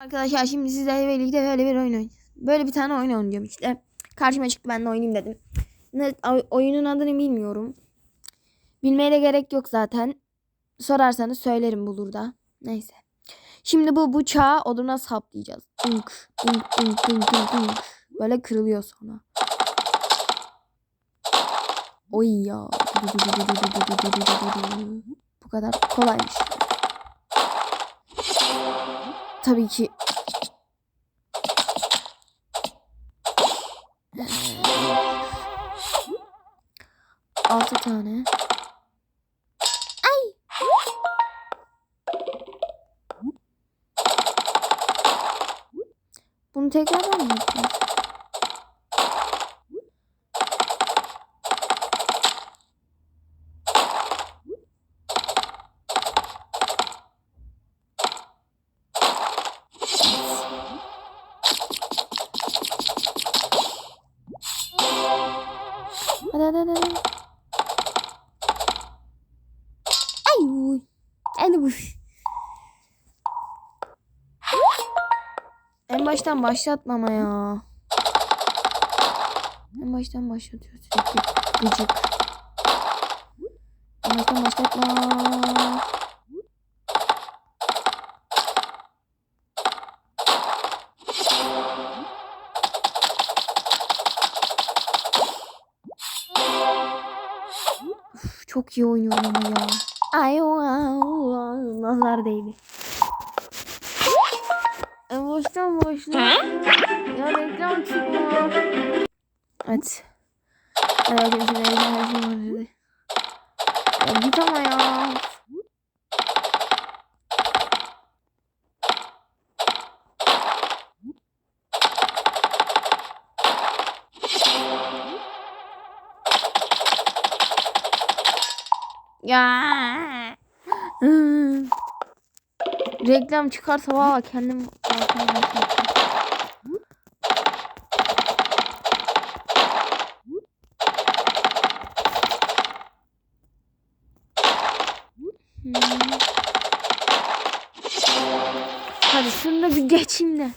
Arkadaşlar şimdi sizlerle birlikte böyle bir oyun oynayacağız. Böyle bir tane oyun oynayacağım işte. Karşıma çıktı ben de oynayayım dedim. Ne, oy- oyunun adını bilmiyorum. Bilmeye de gerek yok zaten. Sorarsanız söylerim bulur da. Neyse. Şimdi bu bıçağı oduna saplayacağız. Dink, dink, dink, dink, dink, dink. Böyle kırılıyor sonra. Oy ya. Bu kadar kolaymış. Tabii ki altı tane. Ay. Bunu tekrardan mı yapacağız? Hadi bu. En baştan başlatmama ya. En baştan başlatıyor sürekli. Gıcık. En baştan başlatma. Çok iyi oynuyorum ya. Ay o nazar değdi. E, boştan boştan. Ya reklam çıkma. Evet. Hadi bakayım şimdi reklam çıkma. Ya git ama ya. Ya. Reklam çıkarsa valla kendim. Hadi şunu da bir geçeyim de.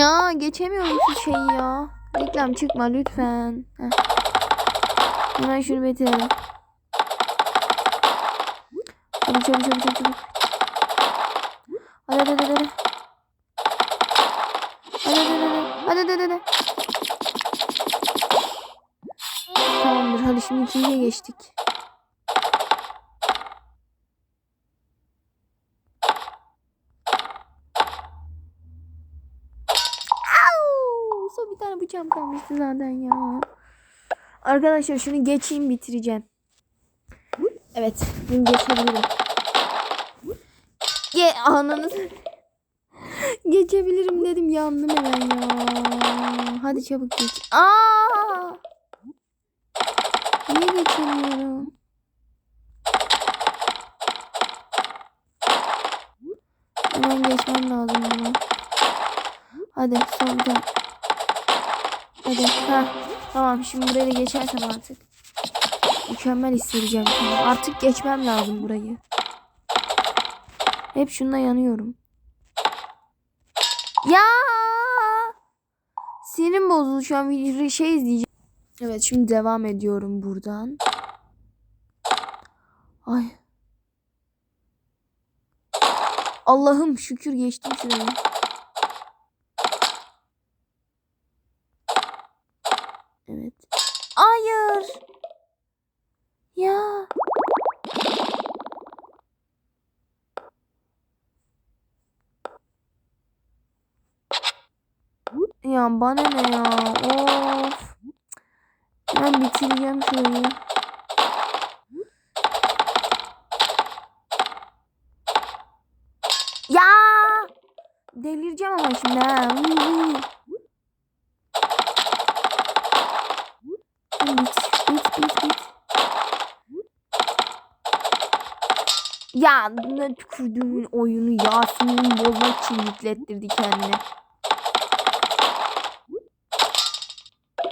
Ya geçemiyorum şu şeyi ya. Reklam çıkma lütfen. Heh. Hemen şunu bitirelim. Hadi çabuk çabuk çabuk çabuk. Hadi hadi hadi hadi. Hadi hadi hadi. Hadi hadi. Tamamdır hadi şimdi ikinciye geçtik. Au! Son bir tane bıçağım kalmıştı zaten ya. Arkadaşlar şunu geçeyim bitireceğim. Evet bunu geçebilirim. Ge ananız. Geçebilirim dedim yandım hemen ya. Hadi çabuk geç. Aa! Niye geçemiyorum? Hemen geçmem lazım bunu. Hadi son bir. Hadi. Ha. Tamam şimdi buraya da geçersem artık. Mükemmel hissedeceğim. kendimi. Artık geçmem lazım burayı. Hep şununla yanıyorum. Ya! Sinirim bozuldu şu an bir şey izleyeceğim. Evet şimdi devam ediyorum buradan. Ay. Allah'ım şükür geçtim şurayı. Evet. Hayır. Ya. Ya bana ne ya? Of. Ben bitireceğim şurayı. Ya! Delireceğim ama şimdi ha. Bit, bit, bit, bit. Ya ne tükürdüğümün oyunu Yasin'in bozmak için yüklettirdi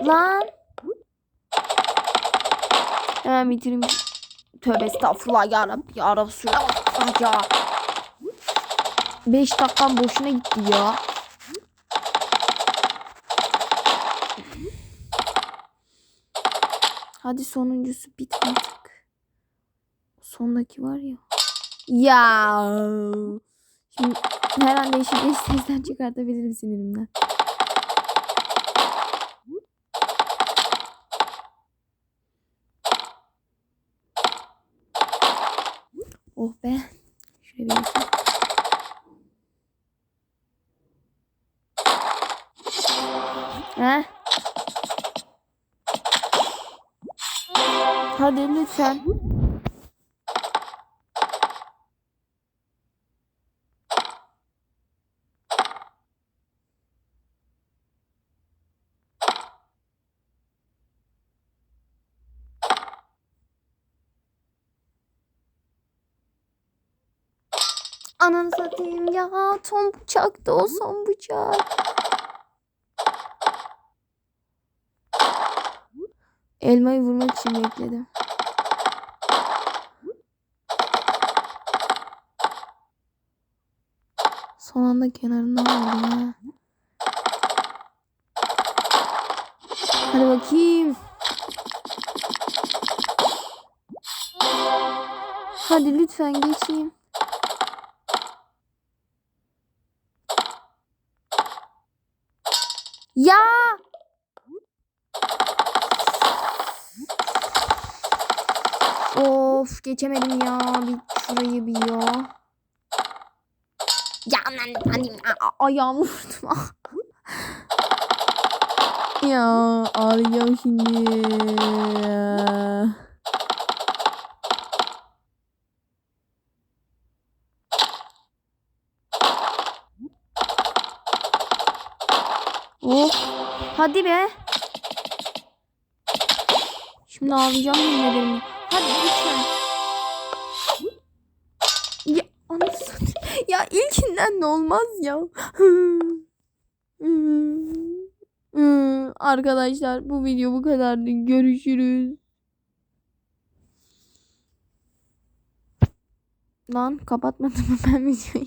Lan. Hemen bitireyim. Tövbe estağfurullah ya Rabbi ya Resulallah ya. 5 dakikam boşuna gitti ya. Hadi sonuncusu bit artık. Sondaki var ya. Ya. Şimdi her an değişik değişik sesler çıkartabilirim sinirimden. Oh be. Şöyle bir yapayım. He? Hadi lütfen. Ananı satayım ya. Son bıçaktı o son bıçak. Elmayı vurmak için bekledim. Son anda kenarından aldım ha. Hadi bakayım. Hadi lütfen geçeyim. Ya! Of geçemedim ya. Bir şurayı bir ya. Ya lan annem ayağımı vurdum. ya ağlayacağım şimdi. Of. Hadi be. Şimdi ağlayacağım yemin ederim. Hadi lütfen. Ya anasını. Ya ilkinden de olmaz ya. Arkadaşlar bu video bu kadardı. Görüşürüz. Lan kapatmadım ben videoyu?